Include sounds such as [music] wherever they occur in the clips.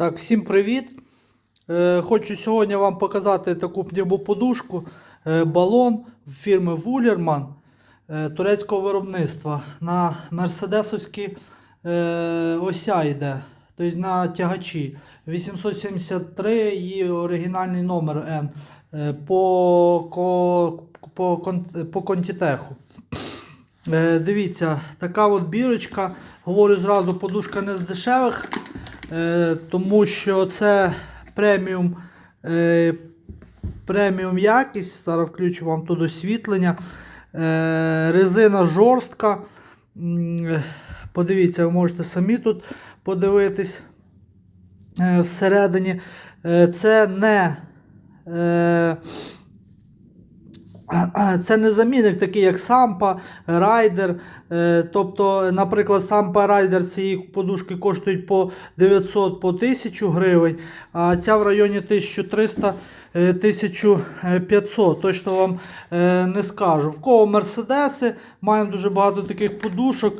Так, всім привіт. Е, хочу сьогодні вам показати таку пневмоподушку е, балон фірми Вулерман турецького виробництва. На мерседесовські е, ося йде, тобто на тягачі. 873 і оригінальний номер Н е, по, по, по контітеху. Е, дивіться, така от бірочка. Говорю зразу, подушка не з дешевих, тому що це преміум, е, преміум якість. Зараз включу вам тут освітлення. Е, резина жорстка. Е, Подивіться, ви можете самі тут подивитись е, всередині. Е, це не. [clears throat] Це не замінник такий, як Сампа, Райдер. Е, Тобто, наприклад, Сампа Райдер цієї подушки коштують по 900 по 1000 гривень, а ця в районі 1300 е, 1500. Точно вам е, не скажу. В кого Мерседеси, маємо дуже багато таких подушок.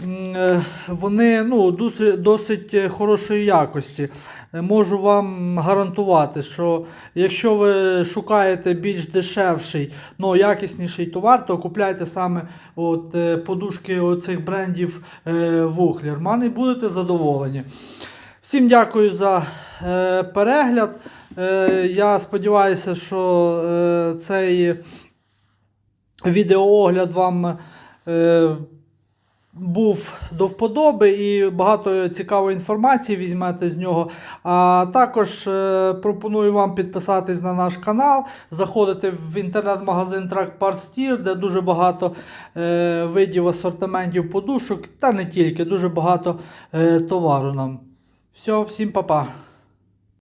Е, Вони ну, досить, досить хорошої якості. Можу вам гарантувати, що якщо ви шукаєте більш дешевший, ну якісніший товар, то купляйте саме от, е, подушки оцих брендів е, Вухлерман і будете задоволені. Всім дякую за перегляд. Я сподіваюся, що цей відеоогляд вам. Був до вподоби і багато цікавої інформації візьмете з нього. А також е, пропоную вам підписатись на наш канал, заходити в інтернет-магазин Track Steer, де дуже багато е, видів асортиментів подушок, та не тільки, дуже багато е, товару нам. Все, всім па-па.